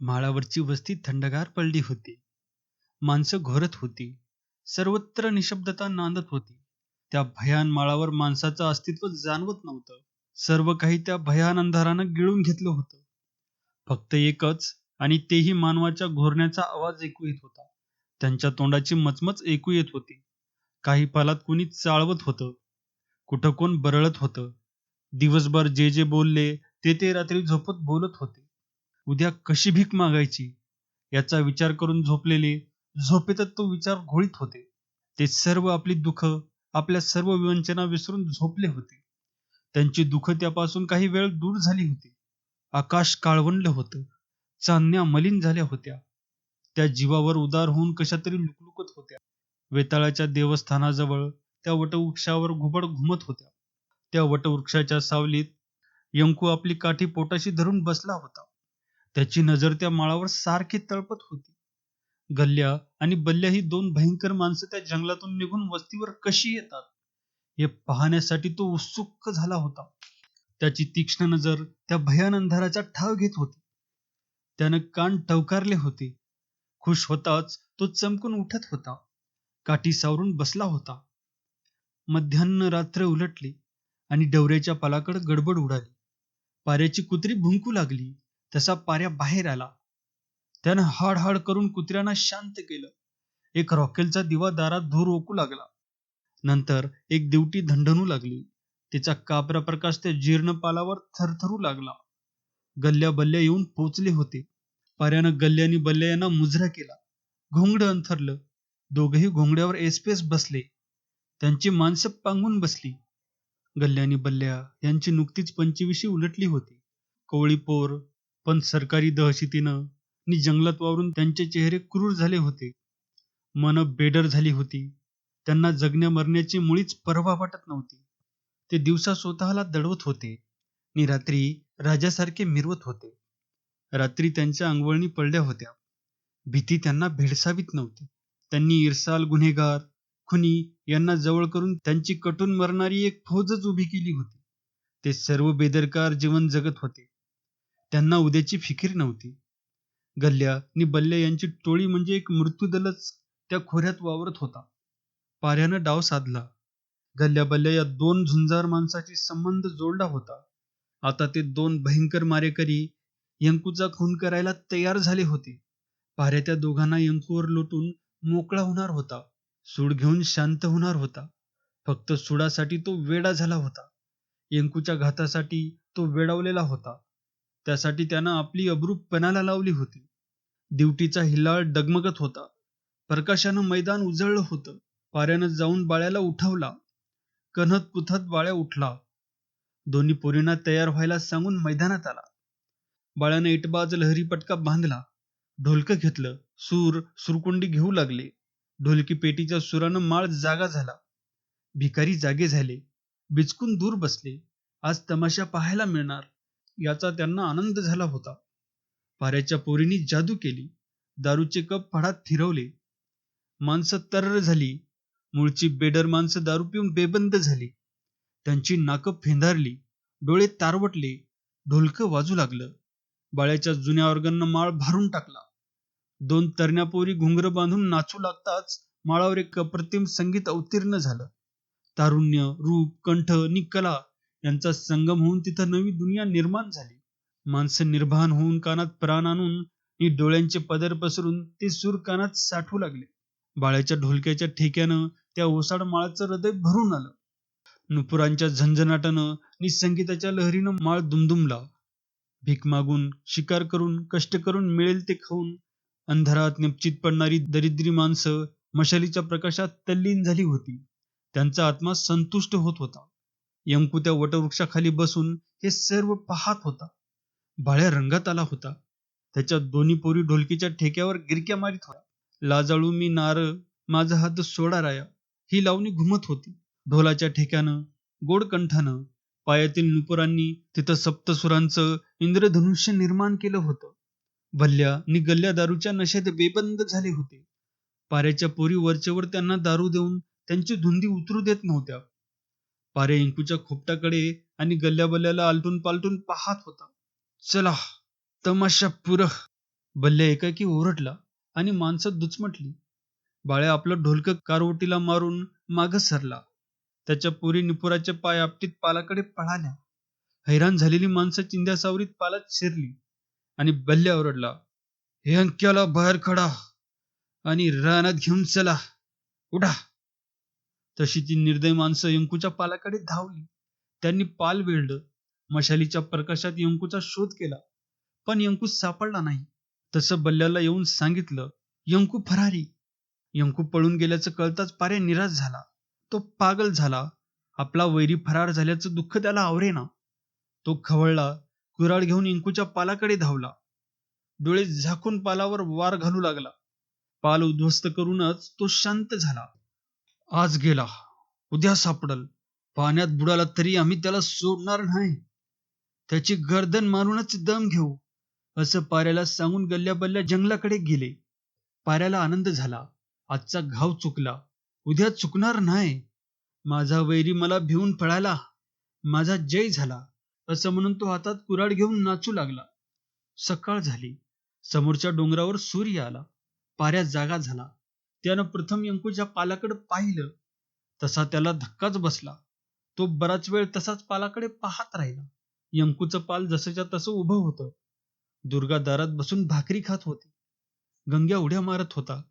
माळावरची वस्ती थंडगार पडली होती. माणसं घोरत होती. सर्वत्र निशब्दता नांदत होती. त्या भयान माळावर माणसाचं अस्तित्व जाणवत नव्हतं. सर्व काही त्या भयान अंधारानं गिळून घेतलं होतं. फक्त एकच आणि तेही मानवाच्या घोरण्याचा आवाज ऐकू येत होता. त्यांच्या तोंडाची मचमच ऐकू येत होती. काही पालात कुणी चाळवत होतं. कुठं कोण बरळत होतं. दिवसभर जे जे बोलले ते ते रात्री झोपत बोलत होते. उद्या कशी भीक मागायची? याचा विचार करून झोपलेले झोपेतच तो विचार घोळीत होते. ते सर्व आपली दुःख आपल्या सर्व विवंचना विसरून झोपले होते. त्यांची दुःख त्यापासून काही वेळ दूर झाली होती. आकाश काळवंडलं होतं. चांदण्या मलिन झाल्या होत्या. त्या जीवावर उदार होऊन कशातरी लुकलुकत होत्या. वेताळाच्या देवस्थानाजवळ त्या वटवृक्षावर घुबड घुमत होत्या. त्या वटवृक्षाच्या सावलीत यंकू आपली काठी पोटाशी धरून बसला होता. त्याची नजर त्या माळावर सारखी तळपत होती. गल्ल्या आणि बल्ल्या ही दोन भयंकर माणसं त्या जंगलातून निघून वस्तीवर कशी येतात हे पाहण्यासाठी तो उत्सुक झाला होता. त्याची तीक्ष्ण नजर त्या भयान अंधाराचा ठाव घेत होती. त्यानं कान टवकारले होते. खुश होताच तो चमकून उठत होता. काठी सावरून बसला होता. मध्यान्न रात्र उलटली आणि डवऱ्याच्या पालाकडे गडबड उडाली. पाऱ्याची कुत्री भुंकू लागली. तसा पाऱ्या बाहेर आला. त्यानं हाडहाड करून कुत्र्यांना शांत केलं. एक रॉकेलचा दिवा दारात धूर ओकू लागला. नंतर एक दिवटी धंडणू लागली. तिचा कापरा प्रकाश त्या जीर्ण पालावर थरथरू लागला. गल्ल्या बल्ल्या येऊन पोचले होते. पाऱ्यानं गल्ल्यानी बल्ल्या यांना मुजरा केला. घोंगड अंथरलं. दोघेही घोंगड्यावर एसपेस बसले. त्यांची माणसं पांगून बसली. गल्ल्यानी बल्ल्या यांची नुकतीच पंचवीशी उलटली होती. कोवळी पोर पण सरकारी दहशतीनं नि जंगलात वावरून त्यांचे चेहरे क्रूर झाले होते. मन बेडर झाली होती. त्यांना जगण्या मरण्याची मुळीच पर्वा वाटत नव्हती. ते दिवसा स्वतःला दडवत होते नि रात्री राजासारखे मिरवत होते. रात्री त्यांच्या अंगवळणी पडल्या होत्या. भीती त्यांना भेडसावीत नव्हती. त्यांनी इरसाल गुन्हेगार खुनी यांना जवळ करून त्यांची कटून मरणारी एक फौजच उभी केली होती. ते सर्व बेदरकार जीवन जगत होते. त्यांना उद्याची फिकीर नव्हती. गल्ल्या नि बल्ल्या यांची टोळी म्हणजे एक मृत्यूदलच त्या खोऱ्यात वावरत होता. पाऱ्यानं डाव साधला. गल्ल्या बल्ल्या या दोन झुंजार माणसाची संबंध जोडला होता. आता ते दोन भयंकर मारेकरी यंकूचा खून करायला तयार झाले होते. पाऱ्या त्या दोघांना यंकूवर लोटून मोकळा होणार होता. सूड घेऊन शांत होणार होता. फक्त सुडासाठी तो वेडा झाला होता. यंकूच्या घातासाठी तो वेडावलेला होता. त्यासाठी त्यानं आपली अब्रू पणाला लावली होती. दिवटीचा हिल्लाळ डगमगत होता. प्रकाशानं मैदान उजळलं होतं. पाऱ्यानं जाऊन बाळ्याला उठवला. कन्हत पुथत बाळ्या उठला. दोन्ही पोरींना तयार व्हायला सांगून मैदानात आला. बाळ्यानं इटबाज लहरी पटका बांधला. ढोलकं घेतलं. सूर सुरकुंडी घेऊ लागले. ढोलकी पेटीच्या सुरानं माळ जागा झाला. भिकारी जागे झाले. बिचकून दूर बसले. आज तमाशा पाहायला मिळणार. याचा त्यांना आनंद झाला होता. पाऱ्याच्या पोरींनी जादू केली. दारूचे कप फडात फिरवले माणसं तर्र झाली. मूळची बेडर माणसं दारू पिऊन बेबंद झाली. त्यांची नाकं फेंधारली. डोळे तारवटले. ढोलकं वाजू लागलं. बाळ्याच्या जुन्या ऑर्गननं माळ भारून टाकला. दोन तरण्या पोरी घुंगर बांधून नाचू लागताच माळावर एक अप्रतिम संगीत अवतीर्ण झालं. तारुण्य रूप कंठ नि कला यांचा संगम होऊन तिथं नवी दुनिया निर्माण झाली. माणसं निर्भान होऊन कानात प्राण आणून आणि डोळ्यांचे पदर पसरून ते सूर कानात साठू लागले. बाळ्याच्या ढोलक्याच्या ठेक्यानं त्या ओसाड माळाचं हृदय भरून आलं. नुपुरांच्या झंझनाटानं आणि संगीताच्या लहरीनं माळ दुमदुमला. भीक मागून शिकार करून कष्ट करून मिळेल ते खाऊन अंधारात निपचित पडणारी दरिद्री माणसं मशालीच्या प्रकाशात तल्लीन झाली होती. त्यांचा आत्मा संतुष्ट होत होता. यंकू त्या वटवृक्षाखाली बसून हे सर्व पाहत होता. भाळ्या रंगात आला होता. त्याच्या दोन्ही पोरी ढोलकीच्या ठेक्यावर गिरक्या मारित होत्या. लाजाळू मी नार माझा हात सोडा राया ही लावणी घुमत होती. ढोलाच्या ठेक्यानं गोड कंठानं पायातील नुपुरांनी तिथं सप्तसुरांचं इंद्रधनुष्य निर्माण केलं होतं. भल्ल्या नि गल्ल्या दारूच्या नशेत बेबंद झाले होते. पाऱ्याच्या पोरी वरचेवर त्यांना दारू देऊन त्यांची धुंदी उतरू देत नव्हत्या. पारे इंकूच्या खोपटाकडे आणि गल्ल्या बल्ल्याला आलटून पालटून पाहत होता. चला तमाशा पुरह बल्ल्या एकाकी ओरडला आणि माणसं दुचमटली. बाळ्या आपलं ढोलकं कारवटीला मारून माग सरला. त्याच्या पुरी निपुराच्या पाय आपटीत पालाकडे पळाल्या. हैराण झालेली माणसं चिंध्या सावरीत पालात शिरली. आणि बल्ल्या ओरडला हे अंक्याला बाहेर खडा आणि रानात घेऊन चला. उडा. तशी ती निर्दय माणसं यंकूच्या पालाकडे धावली. त्यांनी पाल वेळलं मशालीच्या प्रकाशात यंकूचा शोध केला. पण यंकू सापडला नाही. तसं बल्ल्याला येऊन सांगितलं यंकू फरारी. यंकू पळून गेल्याचं कळताच पारे निराश झाला. तो पागल झाला. आपला वैरी फरार झाल्याचं दुःख त्याला आवरेना. तो खवळला कुराळ घेऊन यंकूच्या पालाकडे धावला. डोळे झाकून पालावर वार घालू लागला. पाल उद्ध्वस्त करूनच तो शांत झाला. आज गेला. उद्या सापडल. पाण्यात बुडाला तरी आम्ही त्याला सोडणार नाही. त्याची गर्दन मारूनच दम घेऊ असं पाऱ्याला सांगून गल्ल्या बल्ल्या जंगलाकडे गेले. पाऱ्याला आनंद झाला. आजचा घाव चुकला. उद्या चुकणार नाही. माझा वैरी मला भिवून पळाला. माझा जय झाला असं म्हणून तो हातात कुराड घेऊन नाचू लागला. सकाळ झाली. समोरच्या डोंगरावर सूर्य आला. पाऱ्या जागा झाला. त्यानं प्रथम यंकूच्या पालाकडे पाहिलं तसा त्याला धक्काच बसला. तो बराच वेळ तसाच पालाकडे पाहत राहिला. यंकूचं पाल जसंच्या तसं उभं होतं. दुर्गा दारात बसून भाकरी खात होती. गंग्या उड्या मारत होता.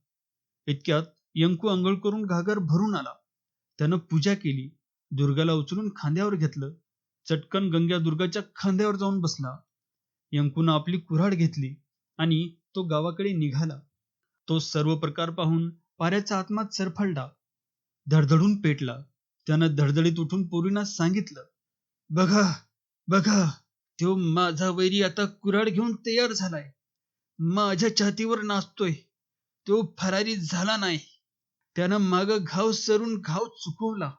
इतक्यात यंकू अंघोळ करून घागर भरून आला. त्यानं पूजा केली. दुर्गाला उचलून खांद्यावर घेतलं. चटकन गंग्या दुर्गाच्या खांद्यावर जाऊन बसला. यंकूनं आपली कुऱ्हाड घेतली आणि तो गावाकडे निघाला. तो सर्व प्रकार पाहून पाऱ्याचा आत्मा सरफळला. धडधडून पेटला. त्यानं धडधडीत उठून पोरींना सांगितलं बघा बघा तो माझा वैरी आता कुऱ्हाड घेऊन तयार झालाय. माझ्या छातीवर नाचतोय. तो फरारी झाला नाही. त्यानं माग घाव सरून घाव चुकवला.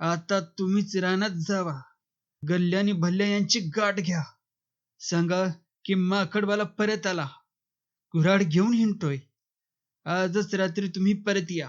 आता तुम्हीच रानात जावा. गल्ल्यानी भल्ल्या यांची गाठ घ्या. सांगा की माकडवाला परत आला. कुऱ्हाड घेऊन हिंडतोय. आजच रात्री तुम्ही परत या.